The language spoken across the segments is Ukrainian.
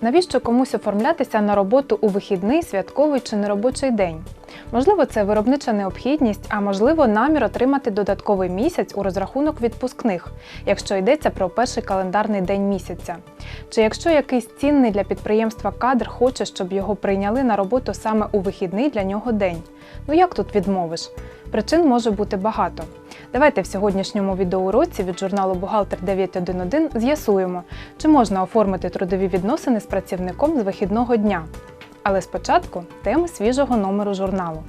Навіщо комусь оформлятися на роботу у вихідний, святковий чи неробочий день? Можливо, це виробнича необхідність, а можливо, намір отримати додатковий місяць у розрахунок відпускних, якщо йдеться про перший календарний день місяця. Чи якщо якийсь цінний для підприємства кадр хоче, щоб його прийняли на роботу саме у вихідний для нього день. Ну як тут відмовиш? Причин може бути багато. Давайте в сьогоднішньому відеоуроці від журналу Бухгалтер 911 з'ясуємо, чи можна оформити трудові відносини з працівником з вихідного дня. Але спочатку теми свіжого номеру журналу.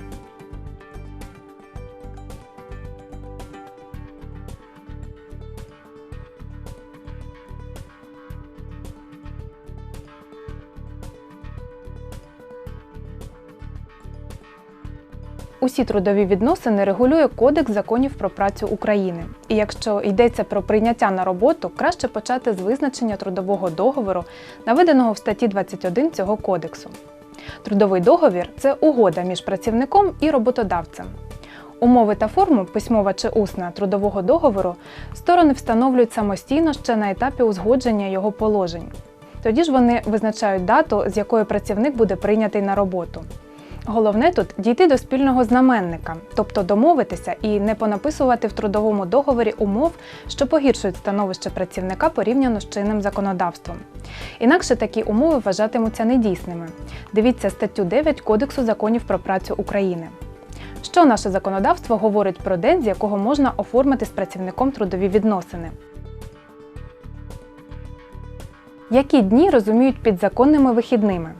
Усі трудові відносини регулює Кодекс законів про працю України. І якщо йдеться про прийняття на роботу, краще почати з визначення трудового договору, наведеного в статті 21 цього кодексу. Трудовий договір це угода між працівником і роботодавцем. Умови та форму, письмова чи усна трудового договору, сторони встановлюють самостійно ще на етапі узгодження його положень. Тоді ж вони визначають дату, з якої працівник буде прийнятий на роботу. Головне тут дійти до спільного знаменника, тобто домовитися і не понаписувати в трудовому договорі умов, що погіршують становище працівника порівняно з чинним законодавством. Інакше такі умови вважатимуться недійсними. Дивіться статтю 9 Кодексу законів про працю України. Що наше законодавство говорить про день, з якого можна оформити з працівником трудові відносини? Які дні розуміють під законними вихідними?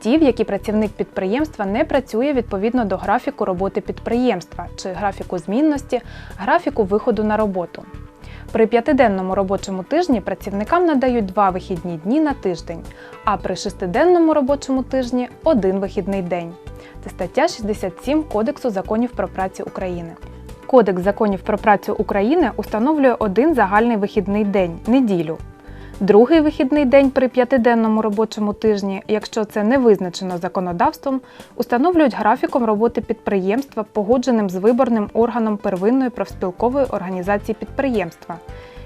Ті, в які працівник підприємства не працює відповідно до графіку роботи підприємства чи графіку змінності, графіку виходу на роботу. При п'ятиденному робочому тижні працівникам надають два вихідні дні на тиждень, а при шестиденному робочому тижні один вихідний день. Це стаття 67 Кодексу законів про працю України. Кодекс законів про працю України установлює один загальний вихідний день неділю. Другий вихідний день при п'ятиденному робочому тижні, якщо це не визначено законодавством, установлюють графіком роботи підприємства, погодженим з виборним органом первинної профспілкової організації підприємства.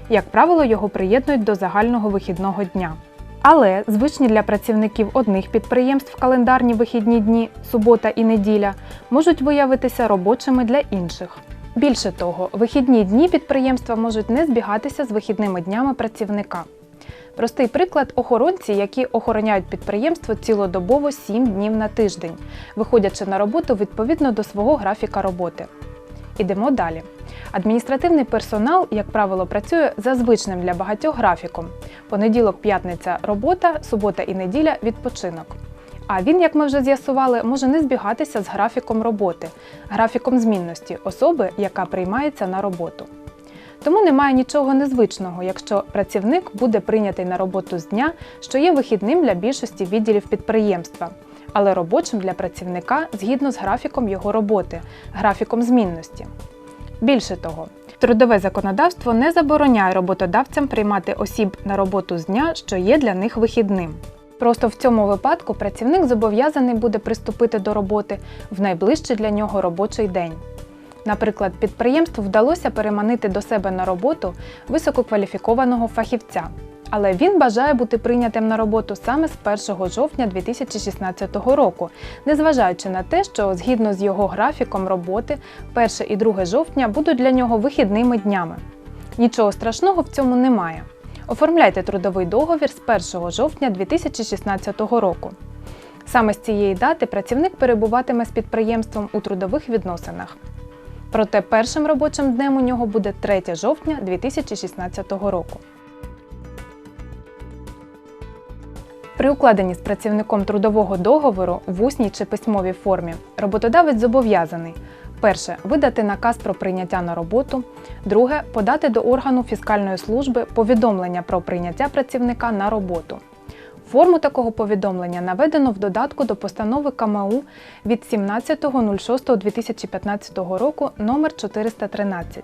Як правило, його приєднують до загального вихідного дня. Але звичні для працівників одних підприємств календарні вихідні дні, субота і неділя, можуть виявитися робочими для інших. Більше того, вихідні дні підприємства можуть не збігатися з вихідними днями працівника. Простий приклад охоронці, які охороняють підприємство цілодобово 7 днів на тиждень, виходячи на роботу відповідно до свого графіка роботи. Ідемо далі. Адміністративний персонал, як правило, працює за звичним для багатьох графіком: понеділок, п'ятниця робота, субота і неділя відпочинок. А він, як ми вже з'ясували, може не збігатися з графіком роботи, графіком змінності особи, яка приймається на роботу. Тому немає нічого незвичного, якщо працівник буде прийнятий на роботу з дня, що є вихідним для більшості відділів підприємства, але робочим для працівника згідно з графіком його роботи, графіком змінності. Більше того, трудове законодавство не забороняє роботодавцям приймати осіб на роботу з дня, що є для них вихідним. Просто в цьому випадку працівник зобов'язаний буде приступити до роботи в найближчий для нього робочий день. Наприклад, підприємству вдалося переманити до себе на роботу висококваліфікованого фахівця, але він бажає бути прийнятим на роботу саме з 1 жовтня 2016 року, незважаючи на те, що згідно з його графіком роботи 1 і 2 жовтня будуть для нього вихідними днями. Нічого страшного в цьому немає. Оформляйте трудовий договір з 1 жовтня 2016 року. Саме з цієї дати працівник перебуватиме з підприємством у трудових відносинах. Проте першим робочим днем у нього буде 3 жовтня 2016 року. При укладенні з працівником трудового договору в усній чи письмовій формі роботодавець зобов'язаний перше видати наказ про прийняття на роботу, друге подати до органу фіскальної служби повідомлення про прийняття працівника на роботу. Форму такого повідомлення наведено в додатку до постанови КМУ від 17.06.2015 року номер 413.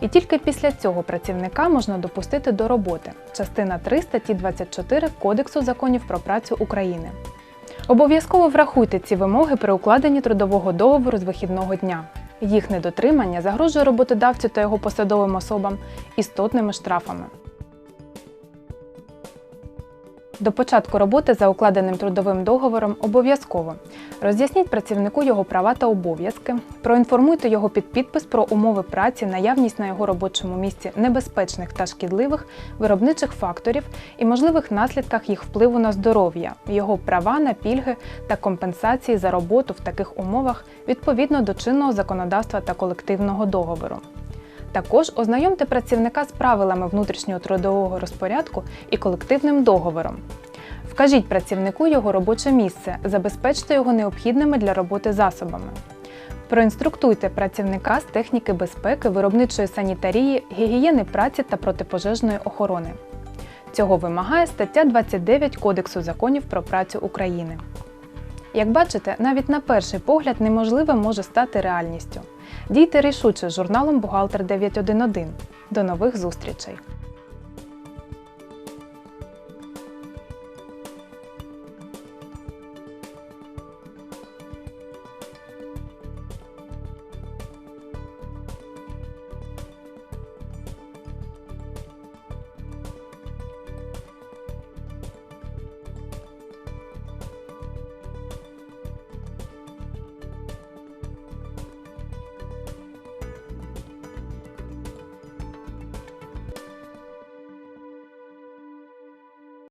І тільки після цього працівника можна допустити до роботи частина 3 статті 24 Кодексу законів про працю України. Обов'язково врахуйте ці вимоги при укладенні трудового договору з вихідного дня. Їх недотримання загрожує роботодавцю та його посадовим особам істотними штрафами. До початку роботи за укладеним трудовим договором обов'язково роз'ясніть працівнику його права та обов'язки, проінформуйте його під підпис про умови праці, наявність на його робочому місці небезпечних та шкідливих виробничих факторів і можливих наслідках їх впливу на здоров'я, його права на пільги та компенсації за роботу в таких умовах відповідно до чинного законодавства та колективного договору. Також ознайомте працівника з правилами внутрішнього трудового розпорядку і колективним договором. Вкажіть працівнику його робоче місце, забезпечте його необхідними для роботи засобами. Проінструктуйте працівника з техніки безпеки, виробничої санітарії, гігієни праці та протипожежної охорони. Цього вимагає стаття 29 Кодексу законів про працю України. Як бачите, навіть на перший погляд неможливе може стати реальністю. Дійте рішуче з журналом Бухгалтер 911. До нових зустрічей!